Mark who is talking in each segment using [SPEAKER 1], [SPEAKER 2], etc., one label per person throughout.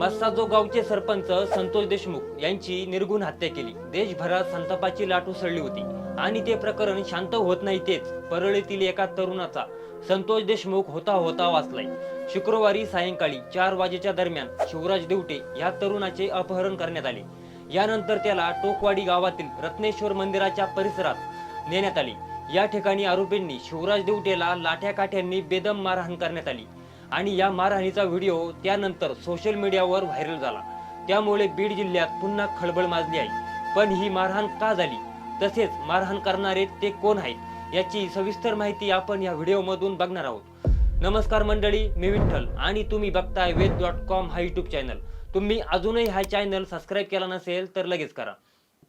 [SPEAKER 1] मस्साजो गावचे सरपंच संतोष देशमुख यांची निर्गुण हत्या केली. देशभरात संतापाची लाट उसळली होती. आणि ते प्रकरण शांत होत नाही तेच परळीतील एका तरुणाचा संतोष देशमुख होता होता वाचलाय. शुक्रवारी सायंकाळी चार वाजेच्या दरम्यान शिवराज देवटे या तरुणाचे अपहरण करण्यात आले. यानंतर त्याला टोकवाडी गावातील रत्नेश्वर मंदिराच्या परिसरात नेण्यात आले. या ठिकाणी आरोपींनी शिवराज देवटेला लाठ्या काठ्यांनी बेदम मारहाण करण्यात आली. आणि या मारहाणीचा व्हिडिओ त्यानंतर सोशल मीडियावर व्हायरल झाला. त्यामुळे बीड जिल्ह्यात पुन्हा खळबळ माजली आहे. पण ही मारहाण का झाली? तसेच मारहाण करणारे ते कोण आहेत? याची सविस्तर माहिती आपण या व्हिडिओमधून बघणार आहोत. नमस्कार मंडळी मी विठ्ठल आणि तुम्ही बघताय वेद डॉट कॉम हा युट्यूब चॅनल. तुम्ही अजूनही हा चॅनल सबस्क्राईब केला नसेल तर लगेच करा.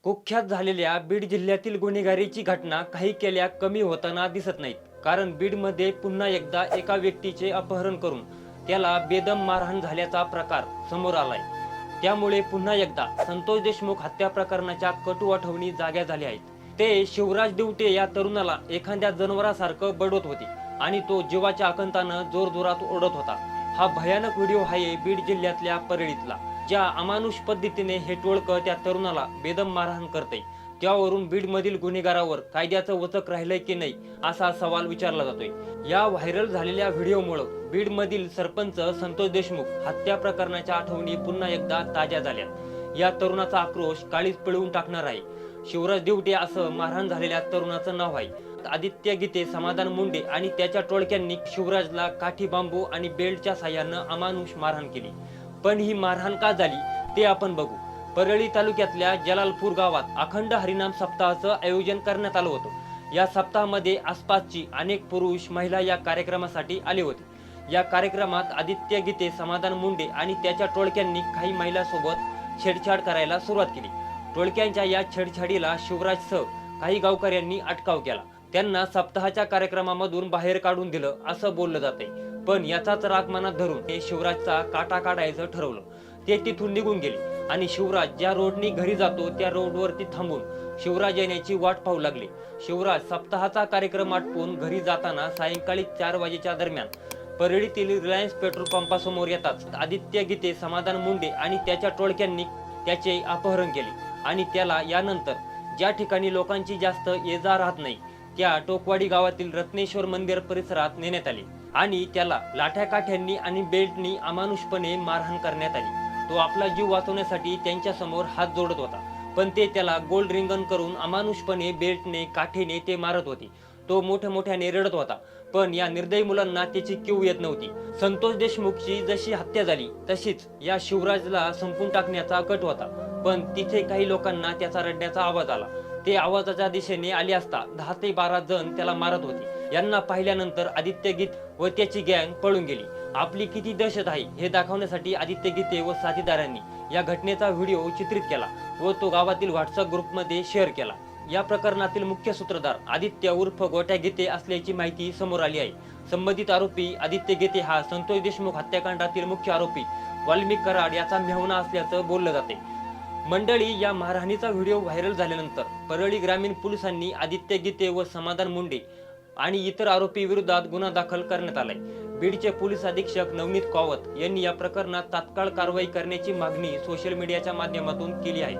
[SPEAKER 1] कुख्यात झालेल्या बीड जिल्ह्यातील गुन्हेगारीची घटना काही केल्या कमी होताना दिसत नाहीत. कारण बीडमध्ये पुन्हा एकदा एका व्यक्तीचे अपहरण करून त्याला बेदम मारहाण झाल्याचा प्रकार समोर आलाय. त्यामुळे पुन्हा एकदा संतोष देशमुख हत्या प्रकरणाच्या कटू आठवणी जाग्या झाल्या आहेत. ते शिवराज दिवटे या तरुणाला एखाद्या जनावरासारखं बडवत होते आणि तो जीवाच्या आकंतानं जोरजोरात ओढत होता. हा भयानक व्हिडिओ आहे बीड जिल्ह्यातल्या परळीतला ज्या अमानुष पद्धतीने हे टोळकं त्या तरुणाला बेदम मारहाण करते त्यावरून बीडमधील गुन्हेगारावर कायद्याचं वचक राहिलंय की नाही असा सवाल विचारला जातोय. या व्हायरल झालेल्या व्हिडिओमुळं बीडमधील सरपंच संतोष देशमुख हत्या प्रकरणाच्या आठवणी पुन्हा एकदा ताज्या झाल्या या तरुणाचा आक्रोश काळीच पिळवून टाकणार आहे. शिवराज दिवटे असं मारहाण झालेल्या तरुणाचं नाव आहे. आदित्य गीते समाधान मुंडे आणि त्याच्या टोळक्यांनी शिवराजला काठी बांबू आणि बेल्टच्या साह्यानं अमानुष मारहाण केली. पण ही मारहाण का झाली ते आपण बघू. परळी तालुक्यातल्या जलालपूर गावात अखंड हरिनाम सप्ताहाचं आयोजन करण्यात आलं होतं. या सप्ताहामध्ये आसपासची अनेक पुरुष महिला या कार्यक्रमासाठी आले होते. या कार्यक्रमात आदित्य गीते समाधान मुंडे आणि त्याच्या टोळक्यांनी काही महिलांसोबत छेडछाड करायला सुरुवात केली. टोळक्यांच्या या छेडछाडीला शिवराजसह काही गावकऱ्यांनी अटकाव केला. त्यांना सप्ताहाच्या कार्यक्रमामधून बाहेर काढून दिलं असं बोललं जाते पण याचाच राग मनात धरून ते शिवराजचा काटा काढायचं ठरवलं. ते तिथून निघून गेले. आणि शिवराज ज्या रोडनी घरी जातो त्या रोडवरती थांबून शिवराज येण्याची वाट पाहू लागले. शिवराज सप्ताहाचा कार्यक्रम आटपून घरी जाताना सायंकाळी चार वाजेच्या दरम्यान परळीतील रिलायन्स पेट्रोल पंपासमोर येतात. आदित्य गीते समाधान मुंडे आणि त्याच्या टोळक्यांनी त्याचे अपहरण केले आणि त्याला यानंतर ज्या ठिकाणी लोकांची जास्त ये जा राहत नाही त्या टोकवाडी गावातील रत्नेश्वर मंदिर परिसरात नेण्यात आले आणि त्याला लाठ्या काठ्यांनी आणि बेल्टनी अमानुषपणे मारहाण करण्यात आली. तो आपला जीव वाचवण्यासाठी त्यांच्यासमोर हात जोडत होता. पण ते त्याला गोल्ड रिंगण करून अमानुषपणे बेल्टने काठीने ते मारत होते. तो मोठ्या मोठ्याने रडत होता. पण या निर्दयी मुलांना त्याची किव येत नव्हती. संतोष देशमुखची जशी हत्या झाली तशीच या शिवराजला संपून टाकण्याचा कट होता. पण तिथे काही लोकांना त्याचा रडण्याचा आवाज आला. ते आवाजाच्या दिशेने आले असता दहा ते बारा जण त्याला मारत होते. यांना पाहिल्यानंतर आदित्य गीत व त्याची गँग पळून गेली. आपली किती दहशत आहे हे दाखवण्यासाठी आदित्य गीते व साथीदारांनी या घटनेचा व्हिडिओ चित्रित केला व तो गावातील व्हॉट्सअप ग्रुपमध्ये शेअर केला. या प्रकरणातील मुख्य सूत्रधार आदित्य उर्फ गोट्या गीते असल्याची माहिती समोर आली आहे. संबंधित आरोपी आदित्य गीते हा संतोष देशमुख हत्याकांडातील मुख्य आरोपी. वाल्मिक कराड याचा मेहुणा असल्याचं बोललं जाते. मंडळी या मारहाणीचा व्हिडिओ व्हायरल झाल्यानंतर परळी ग्रामीण पोलिसांनी आदित्य गीते व समाधान मुंडे आणि इतर आरोपी विरोधात गुन्हा दाखल करण्यात आलाय. बीडचे पोलीस अधीक्षक नवनीत कावत यांनी या प्रकरणात तात्काळ कारवाई करण्याची मागणी सोशल मीडियाच्या माध्यमातून केली आहे.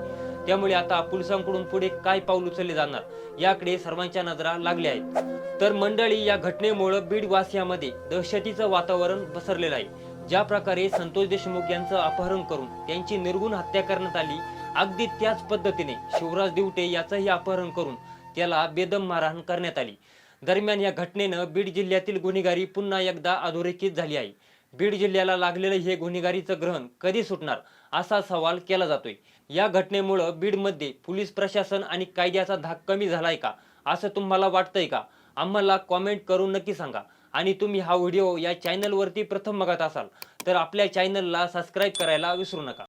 [SPEAKER 1] त्यामुळे आता पोलिसांकडून पुढे काय पाऊल उचलले जाणार याकडे सर्वांच्या नजरा लागल्या आहेत. तर मंडळी या घटनेमुळे बीड वासियामध्ये दहशतीचं वातावरण पसरलेलं आहे. ज्या प्रकारे संतोष देशमुख यांचं अपहरण करून त्यांची निर्गुण हत्या करण्यात आली अगदी त्याच पद्धतीने शिवराज दिवटे याचंही अपहरण करून त्याला बेदम मारहाण करण्यात आली. दरम्यान या घटनेनं बीड जिल्ह्यातील गुन्हेगारी पुन्हा एकदा अधोरेखित झाली आहे. बीड जिल्ह्याला लागलेलं हे गुन्हेगारीचं ग्रहण कधी सुटणार असा सवाल केला जातोय. या घटनेमुळं बीडमध्ये पोलीस प्रशासन आणि कायद्याचा धाक कमी झालाय का असं तुम्हाला वाटतंय का? आम्हाला कॉमेंट करून नक्की सांगा. आणि तुम्ही हा व्हिडिओ या चॅनलवरती प्रथम बघत असाल तर आपल्या चॅनलला सबस्क्राईब करायला विसरू नका.